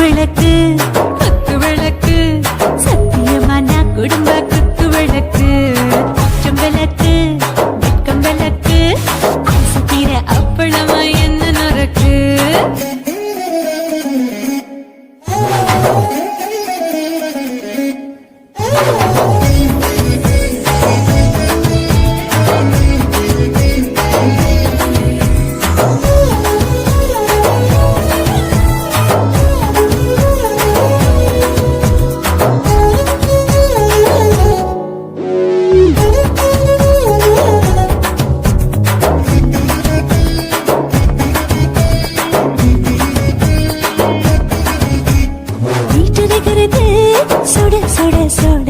விளக்கு சுட சுட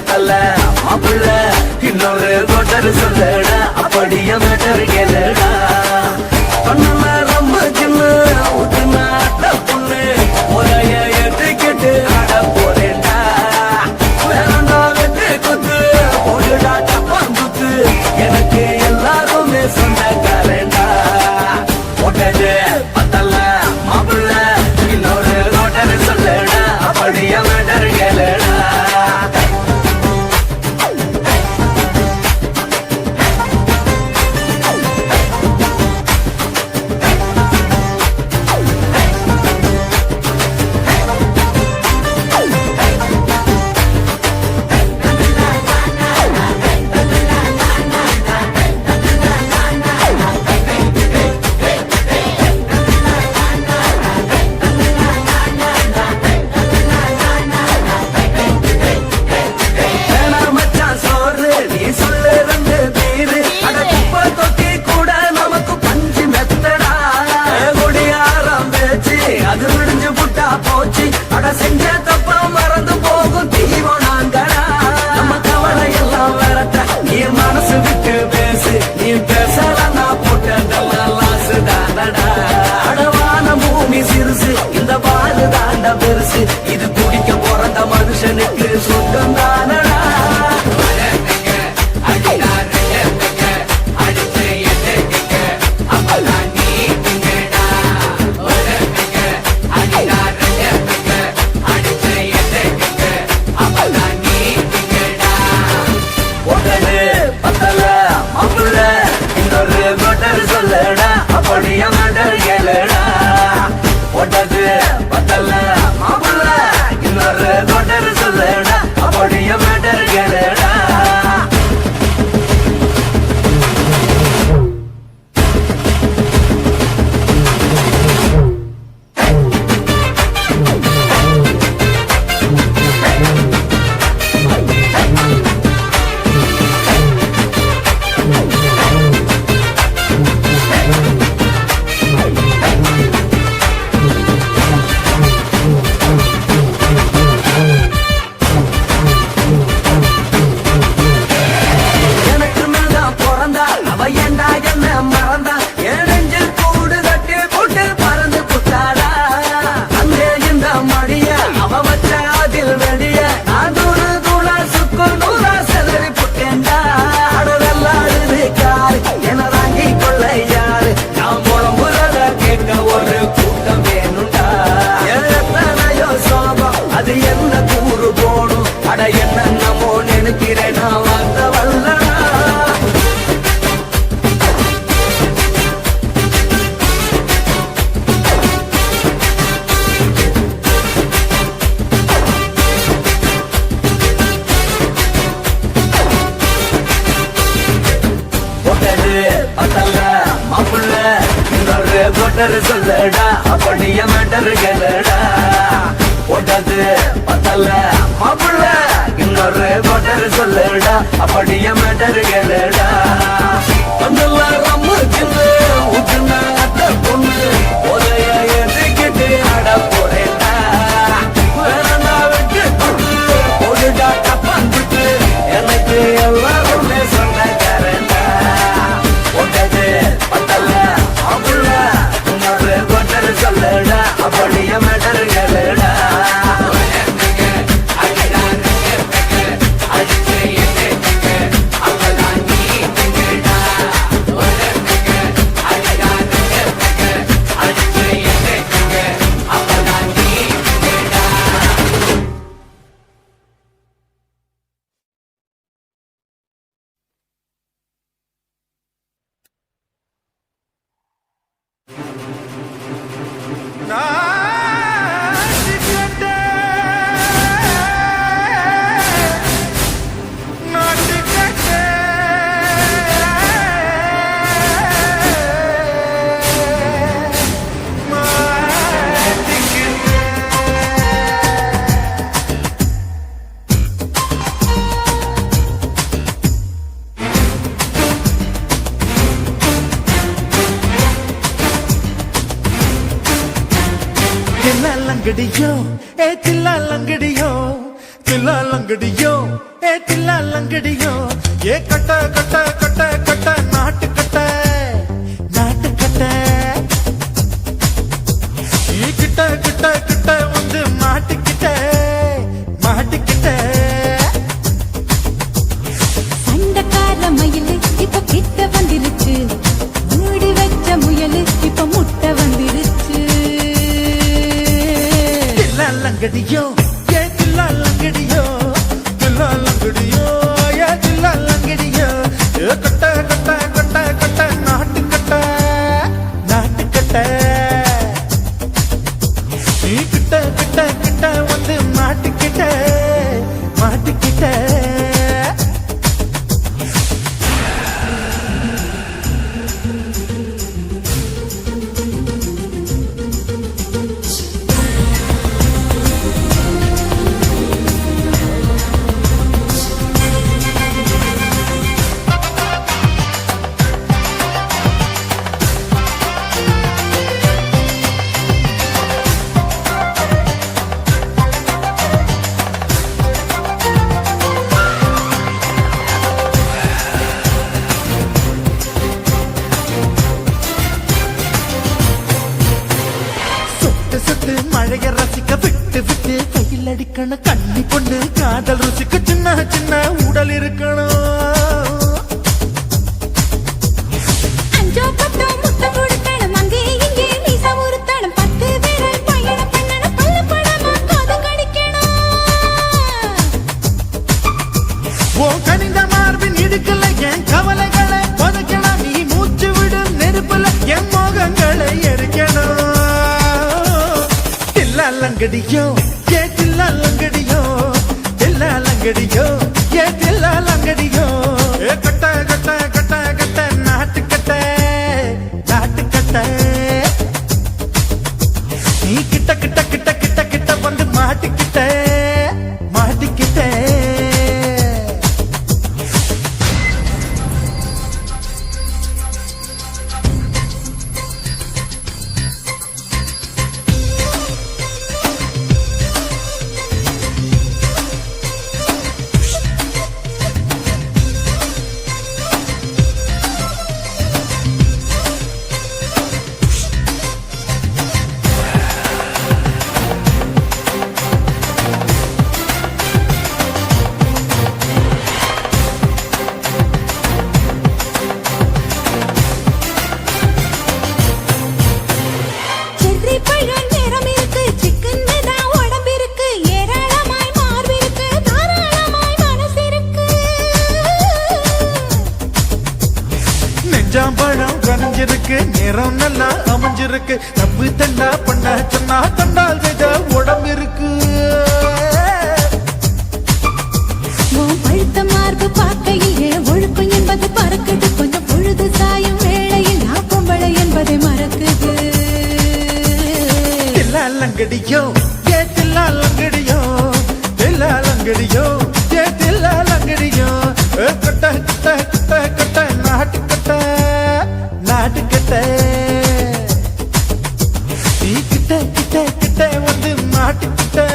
பத்தல மாப்பிள்ள இன்னொரு கோட்டர் சொல்லடா அப்படியே மேட்டர் கேளுடா இது தில்லாலங்கடியோ அங்கடியும் செஞ்சாம்பழம் கரைஞ்சிருக்கு நிறம் நல்லா அமைஞ்சிருக்கு. தப்பு தண்டா பண்ண சொன்னா தண்டால் செஞ்ச உடம்பு இருக்கு பழுத்த மார்பு பார்க்கையே ஒழுக்கம் என்பது பறக்குது. கொஞ்சம் பொழுது சாயும் வேளையில் நான் பொம்பளை என்பதை மறக்குது. தில்லாலங்கடியோ ஏ தில்லாலங்கடியோ தில்லாலங்கடியோ ஏ தில்லாலங்கடியோ. கொட்ட கொட்ட கொட்ட கொட்ட. கிட்ட. நீ கிட்ட கிட்ட கிட்ட வந்து மாட்டிக்கிட்ட.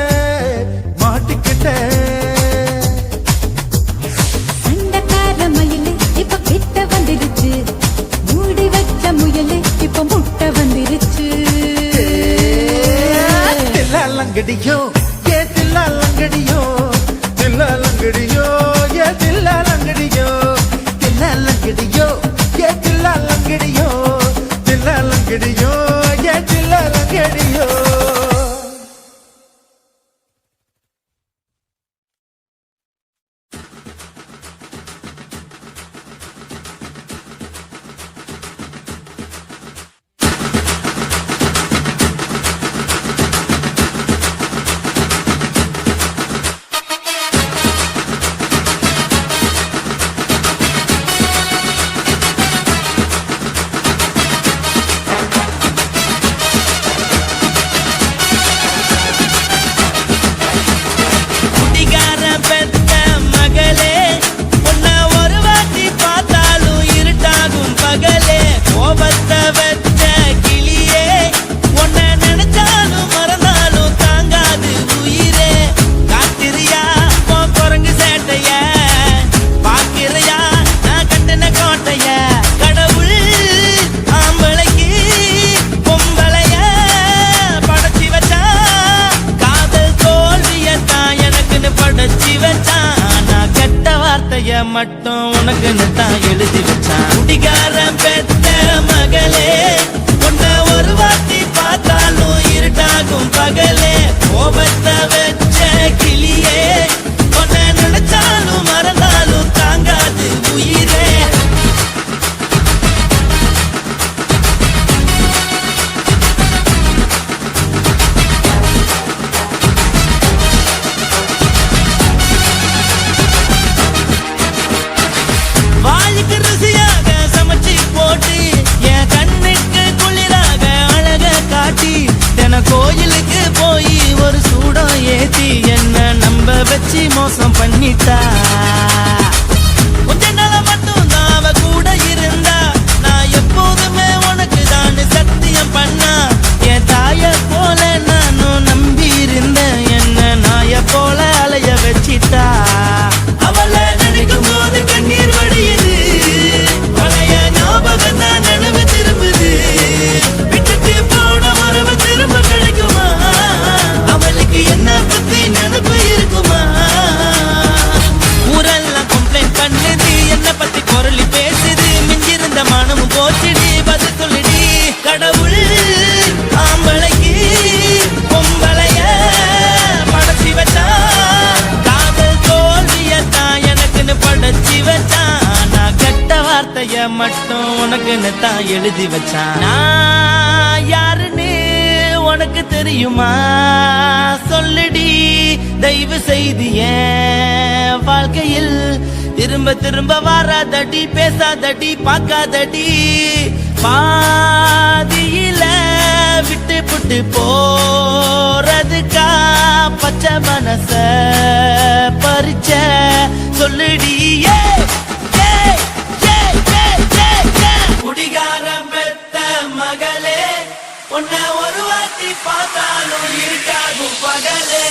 மட்டும் உனக்குன்னு தான் எழுதி வச்சான். குடிகாரன் பெத்த மகளே உன்னை ஒரு வாட்டி பார்த்தாலும் இருட்டாகும் பகலே. கோபத்தை வச்ச கிளியே அனிதா கூட இருந்தா. நான் எப்போதுமே உனக்கு தான் சத்தியம் பண்ணா. என் தாய மட்டும் உனக்குன்னு தான் எழுதி வச்சான். யாருன்னு உனக்கு தெரியுமா? சொல்லுடி தயவு செய்து வாழ்க்கையில் திரும்ப திரும்ப வராதடி பேசாதடி பார்க்காதடி. பாதியில விட்டு புட்டு போறதுக்கா பச்சை மனச பறிச்ச சொல்லுடியே பகலே